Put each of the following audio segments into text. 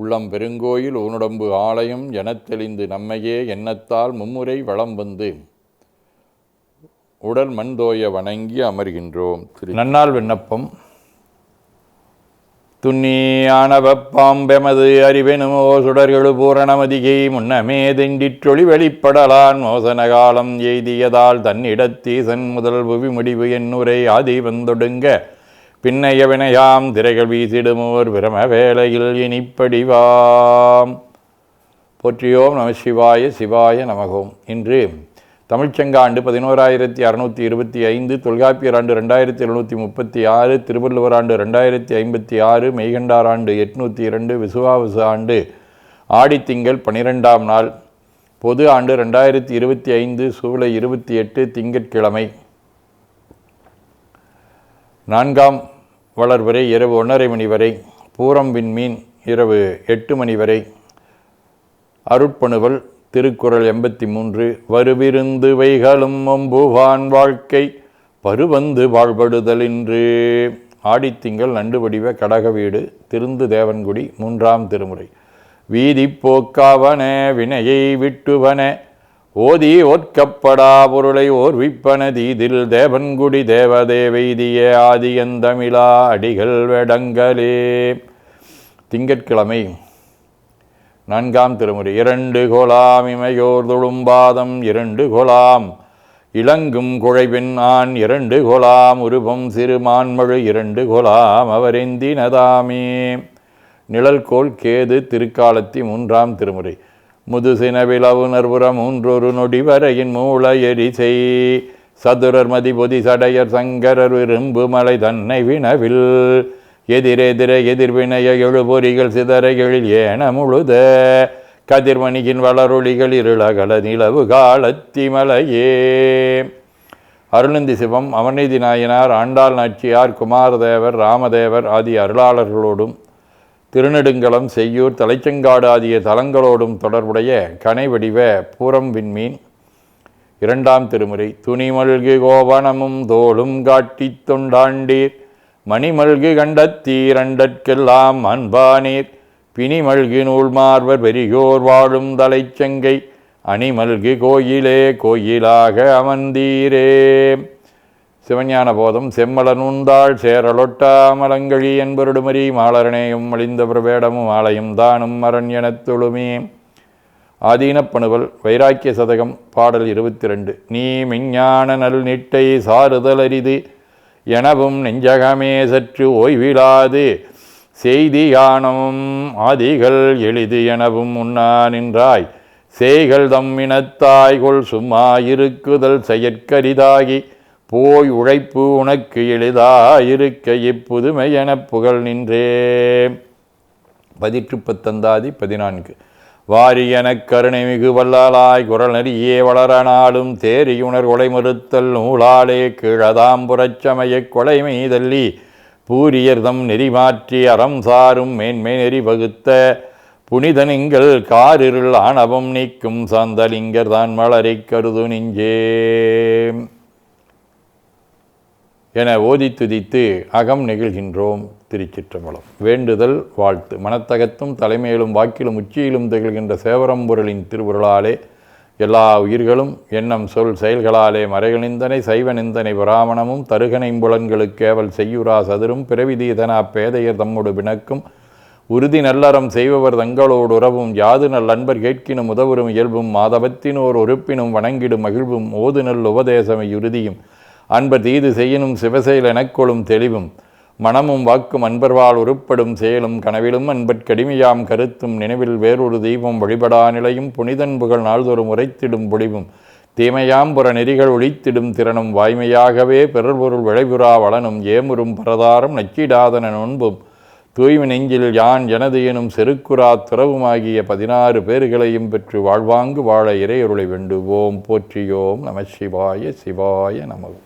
உள்ளம் பெருங்கோயில் ஊனுடம்பு ஆலயம் எனத்தெளிந்து நம்மையே எண்ணத்தால் மும்முறை வளம் வந்து உடல் மண்தோய வணங்கி அமர்கின்றோம். திரு நன்னாள் விண்ணப்பம். துண்ணியானவப்பாம்பெமது அறிவெனுமோ சுடர்களு பூரணமதிகை முன்னமே திண்டிற்றொளி வெளிப்படலான் மோசன காலம் எய்தியதால் தன்னிடத்தீசன் முதல் புவி முடிவு என்னுரை ஆதி வந்தொடுங்க. பின்னைய வினையாம் திரைகள் வீசிடுமோர் பிரம வேளையில் இனிப்படிவாம். போற்றியோம் நம சிவாய சிவாய நமகோம். இன்று தமிழ்ச்சங்காண்டு பதினோராயிரத்தி அறுநூற்றி இருபத்தி ஐந்து தொல்காப்பியர் ஆண்டு ரெண்டாயிரத்தி எழுநூற்றி முப்பத்தி ஆறு திருவள்ளுவர் ஆண்டு ரெண்டாயிரத்தி ஐம்பத்தி ஆறு மெய்கண்டார் ஆண்டு எட்நூற்றி இரண்டு விசுவாவசு ஆண்டு ஆடித்திங்கள் பனிரெண்டாம் நாள். பொது ஆண்டு ரெண்டாயிரத்தி இருபத்தி ஐந்து சூலை இருபத்தி எட்டு திங்கட்கிழமை. நான்காம் வளர்வரை இரவு ஒன்றரை மணி வரை பூரம் விண்மீன் இரவு எட்டு மணி வரை. அருட்பணுவல் திருக்குறள் எண்பத்தி மூன்று வருவிருந்து வைகளும் ஒம்புவான் வாழ்க்கை பருவந்து வாழ்படுதலின்று ஆடித்திங்கள் நண்டு வடிவ கடக வீடு திருந்து தேவன்குடி மூன்றாம் திருமுறை. வீதி போக்காவன வினையை விட்டுவன ஓதி ஒற்கப்படா பொருளை ஓர்விப்பனதி இதில் தேவன்குடி தேவதேவைதிய ஆதியந்தமிழா அடிகள் வெடங்கலே திங்கட்கிழமை நான்காம் திருமுறை. இரண்டு கோலாம் இமையோர் தொழும்பாதம் இரண்டு கோலாம் இளங்கும் குழைவின் ஆண் இரண்டு கோலாம் உருவம் சிறுமான்மழு இரண்டு கோலாம் அவரெந்தினதாமே நிழல்கோல் கேது திருக்காலத்தி மூன்றாம் திருமுறை. முதுசினவிளவு நர்புற மூன்றொரு நொடி வரையின் மூல எரிசை சதுரர் மதிபொதி சடையர் சங்கரர் விரும்பு மலை தன்னை வினவில். எதிரெதிர எதிர்வினைய எழுபொறிகள் சிதற எழில் ஏன முழுத. கதிர்மணியின் வளரொளிகள் இருளகல நிலவு காலத்தி மலையே. அருளந்தி சிவம் அமர்நீதி நாயனார் ஆண்டாள் நாச்சியார் குமாரதேவர் ராமதேவர் ஆகிய அருளாளர்களோடும் திருநெடுங்கலம் செய்யூர் தலைச்செங்காடு ஆகிய தலங்களோடும் தொடர்புடைய கனை வடிவ பூரம் விண்மீன் இரண்டாம் திருமுறை துணிமல்கு கோவணமும் தோளும் காட்டித் தொண்டாண்டீர். மணிமல்கு கண்டத்தீரண்டற்கெல்லாம் அன்பானீர். பிணிமல்கு நூல் மார்வர் பெரியோர் வாழும் தலைச்சங்கை. அணிமல்கு கோயிலே கோயிலாக அமர்ந்தீரே. சிவஞான போதம் செம்மலனுந்தாள் சேரலொட்டாமலங்கழி என்பருடுமரி மாலரனேயும் மலிந்த பிரவேடமும் ஆலயம் தானும் மரண் எனத் தொழுமே. ஆதீனப்பணுவல் வைராக்கிய சதகம் பாடல் இருபத்தி ரெண்டு நீ மெஞ்ஞான நல் நிட்டை சாறுதல் அரிது எனவும் நெஞ்சகமே சற்று ஓய்விடாது செய்தி யானமும் ஆதிகள் எளிது எனவும் உண்ணா நின்றாய். செய்கள் தம் கொள் சும்மா இருக்குதல் செயற்கரிதாகி. போய் உழைப்பு உனக்கு எளிதாயிருக்க இப்புதுமை என புகழ் நின்றே. பதிற்று பத்தந்தாதி பதினான்கு வாரியனக் கருணை மிகு வல்லாலாய் குரல் நரியே வளர நாளும் தேரியுணர் கொலை மறுத்தல் நூலாலே கீழதாம்புறச் சமயக் கொலை மீதல்லி. பூரியர்தம் நெறி மாற்றி அறம் சாரும் மேன்மை நெறி வகுத்த புனிதனிங்கள் காரிருள் ஆணவம் நீக்கும் சாந்தலிங்கர் தான் மலரை கருது நெஞ்சே. என ஓதி துதித்து அகம் நெகிழ்கின்றோம் திருச்சிற்றம்பலம். வேண்டுதல் வாழ்த்து. மனத்தகத்தும் தலைமையிலும் வாக்கிலும் உச்சியிலும் திகழ்கின்ற சேவரம்பொருளின் திருவுருளாலே எல்லா உயிர்களும் எண்ணம் சொல் செயல்களாலே மறைகளிந்தனை சைவ நிந்தனை பிராமணமும் தருகனைம்புலன்களுக்கேவல் செய்யுரா சதுரும் பிறவிதீதனா பேதையர் தம்மொடு பிணக்கும். உறுதி நல்லறம் செய்பவர் தங்களோடு உறவும் யாது நல் அன்பர் கேட்கினும் உதவரும் இயல்பும் மாதவத்தினோர் உறுப்பினும் வணங்கிடும் மகிழ்வும் ஓது நல் உபதேசமை உறுதியும். அன்பர் தீது செய்யினும் சிவசெயல் எனக்கொழும் தெளிவும். மனமும் வாக்கும் அன்பர்வால் உருப்படும் செயலும் கனவிலும் அன்பற்கடிமையாம் கருத்தும் நினைவில் வேறொரு தெய்வம் வழிபடா நிலையும் புனிதன் புகழ் நாள்தோறும் உரைத்திடும் பொழிவும். தீமையாம் புற நெறிகள் ஒழித்திடும் திறனும் வாய்மையாகவே பிறர்பொருள் விளைவுறா வளனும் ஏமுறும் பரதாரம் நச்சிடாதன நோன்பும். தூய்மை நெஞ்சில் யான் எனது எனும் செருக்குரா துறவுமாகிய பதினாறு பேர்களையும் பெற்று வாழ்வாங்கு வாழ இறையருளை வேண்டுவோம். போற்றியோம் நம சிவாய சிவாய நமது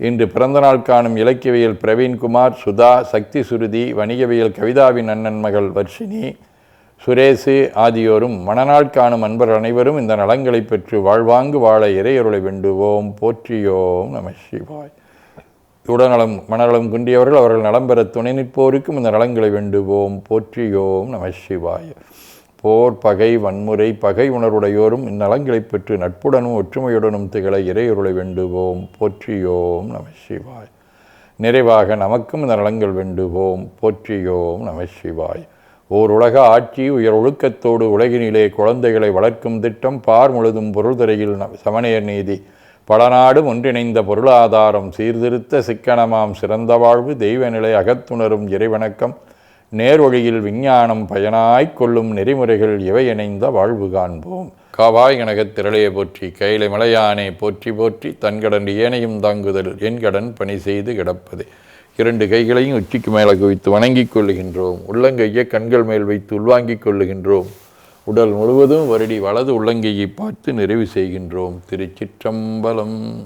இன்று பிறந்தநாள் காணும் இலக்கியவியல் பிரவீன்குமார் சுதா சக்தி சுருதி வணிகவியல் கவிதாவின் அண்ணன் மகள் வர்ஷினி சுரேசு ஆகியோரும் மணநாள் காணும் அன்பர் அனைவரும் இந்த நலங்களை பெற்று வாழ்வாங்கு வாழ இறையருளை வேண்டுவோம். போற்றியோம் நம சிவாய். உடல்நலம் மனநலம் குன்றியவர்கள் அவர்கள் நலம் பெற துணை நிற்போருக்கும் இந்த நலங்களை வேண்டுவோம். போற்றியோம் நம சிவாய். போர் பகை வன்முறை பகை உணர்வுடையோரும் இந்நலங்களை பெற்று நட்புடனும் ஒற்றுமையுடனும் திகழ இறையொருளை வேண்டுவோம். போற்றியோம் நம சிவாய். நிறைவாக நமக்கும் இந்த நலங்கள் வேண்டுவோம். போற்றியோம் நம சிவாய். ஓர் உலக ஆட்சி உயர் ஒழுக்கத்தோடு உலகினிலே குழந்தைகளை வளர்க்கும் திட்டம் பார் முழுதும் பொருள்துறையில் சமநேர் நீதி. பல நாடும் ஒன்றிணைந்த பொருளாதாரம் சீர்திருத்த சிக்கனமாம் சிறந்த வாழ்வு தெய்வநிலை அகத்துணரும் இறைவணக்கம் நேர்வழியில் விஞ்ஞானம் பயனாய்க் கொள்ளும் நெறிமுறைகள் இவை இணைந்த வாழ்வு காண்போம். காவாய் கனகத் திரளையை போற்றி கைலை மலையானே போற்றி போற்றி தன்கடன் ஏனையும் தாங்குதல் என் கடன் பணி செய்து கிடப்பது. இரண்டு கைகளையும் உச்சிக்கு மேலே குவித்து வணங்கிக் கொள்ளுகின்றோம். உள்ளங்கையை கண்கள் மேல் வைத்து உள்வாங்கிக் கொள்ளுகின்றோம். உடல் முழுவதும் வருடி வலது உள்ளங்கையை பார்த்து நிறைவு செய்கின்றோம். திருச்சிற்றம்பலம்.